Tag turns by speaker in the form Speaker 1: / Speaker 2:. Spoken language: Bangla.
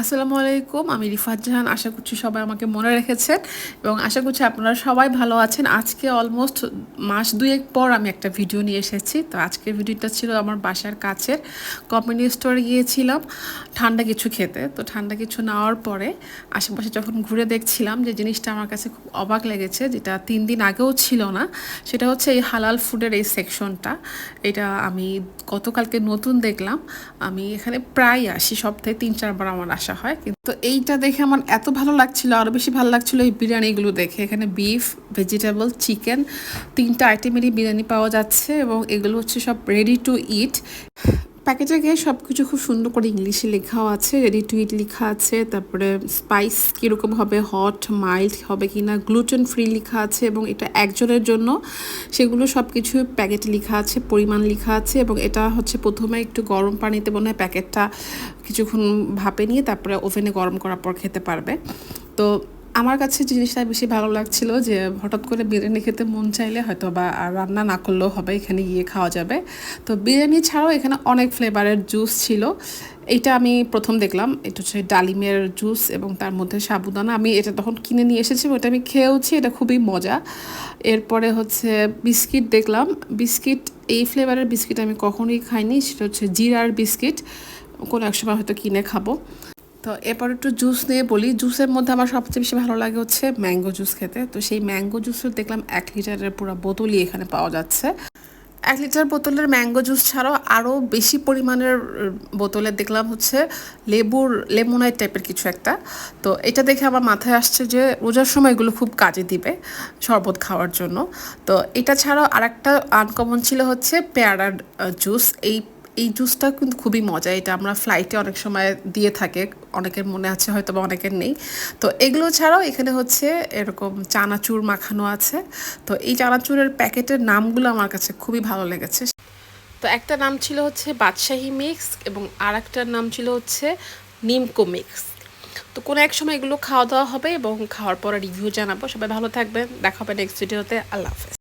Speaker 1: আসসালামু আলাইকুম, আমি রিফাত জাহান আশা করছি সবাই আমাকে মনে রেখেছেন এবং আশা করছি আপনারা সবাই ভালো আছেন। আজকে অলমোস্ট মাস দুয়েক পর আমি একটা ভিডিও নিয়ে এসেছি। তো আজকের ভিডিওটা ছিল আমার বাসার কাছের কমিউনিটি স্টোরে গিয়েছিলাম ঠান্ডা কিছু খেতে। তো ঠান্ডা কিছু নেওয়ার পরে আশেপাশে যখন ঘুরে দেখছিলাম যে জিনিসটা আমার কাছে খুব অবাক লেগেছে, যেটা তিন দিন আগেও ছিল না, সেটা হচ্ছে এই হালাল ফুডের এই সেকশনটা এটা আমি গতকালকে নতুন দেখলাম। আমি এখানে প্রায় আসি সপ্তাহে তিন চারবার আমার আসা হয়। কিন্তু এইটা দেখে আমার এত ভালো লাগছিল আরও বেশি ভালো লাগছিল এই বিরিয়ানিগুলো দেখে। এখানে বিফ ভেজিটেবল চিকেন তিনটা আইটেমেরই বিরিয়ানি পাওয়া যাচ্ছে এবং এগুলো হচ্ছে সব রেডি টু ইট প্যাকেটে গিয়ে সব কিছু খুব সুন্দর করে ইংলিশে লেখাও আছে রেডি টু ইট লেখা আছে, তারপরে স্পাইস কীরকম হবে হট মাইল্ড হবে কি না গ্লুটেন ফ্রি লেখা আছে এবং এটা একজনের জন্য। সেগুলো সব কিছু প্যাকেটে লেখা আছে, পরিমাণ লেখা আছে এবং এটা হচ্ছে প্রথমে একটু গরম পানিতে মনে হয় প্যাকেটটা কিছুক্ষণ ভাপে নিয়ে তারপরে ওভেনে গরম করার পর খেতে পারবে। তো আমার কাছে জিনিসটা বেশি ভালো লাগছিল যে হঠাৎ করে বিরিয়ানি খেতে মন চাইলে হয়তো বা রান্না না করলেও হবে, এখানে গিয়ে খাওয়া যাবে। তো বিরিয়ানি ছাড়াও এখানে অনেক ফ্লেভারের জুস ছিল। এটা আমি প্রথম দেখলাম, এটা হচ্ছে ডালিমের জুস এবং তার মধ্যে সাবুদানা। আমি এটা তখন কিনে নিয়ে এসেছি ওটা আমি খেয়েওছি, এটা খুবই মজা। এরপরে হচ্ছে বিস্কিট দেখলাম। বিস্কিট, এই ফ্লেভারের বিস্কিট আমি কখনোই খাইনি, সেটা হচ্ছে জিরার বিস্কিট। কোনো এক সময় হয়তো কিনে খাব। তো এরপর একটু জুস নিয়ে বলি। জুসের মধ্যে আমার সবচেয়ে বেশি ভালো লাগে হচ্ছে ম্যাঙ্গো জুস খেতে। তো সেই ম্যাঙ্গো জুসের দেখলাম এক লিটারের পুরো বোতলই এখানে পাওয়া যাচ্ছে। এক লিটার বোতলের ম্যাঙ্গো জুস ছাড়াও আরও বেশি পরিমাণের বোতলে দেখলাম হচ্ছে লেবুর লেমোনাইড টাইপের কিছু একটা। তো এটা দেখে আমার মাথায় আসছে যে রোজার সময় এগুলো খুব কাজে দিবে শরবত খাওয়ার জন্য। তো এটা ছাড়াও আরেকটা আনকমন ছিল হচ্ছে পেয়ারার জুস এই এই জুসটা কিন্তু খুবই মজা। এটা আমরা ফ্লাইটে অনেক সময় দিয়ে থাকে। অনেকের মনে আছে হয়তো বা অনেকের নেই। তো এগুলো ছাড়াও এখানে হচ্ছে এরকম চানাচুর মাখানো আছে। তো এই চানাচুরের প্যাকেটের নামগুলো আমার কাছে খুবই ভালো লেগেছে। তো একটা নাম ছিল হচ্ছে বাদশাহী মিক্স এবং আর একটার নাম ছিল হচ্ছে নিমকো মিক্স। তো কোনো এক সময় এগুলো খাওয়া দাওয়া হবে এবং খাওয়ার পরে রিভিউ জানাব। সবাই ভালো থাকবেন। দেখা হবে নেক্সট ভিডিওতে আল্লাহ হাফেজ।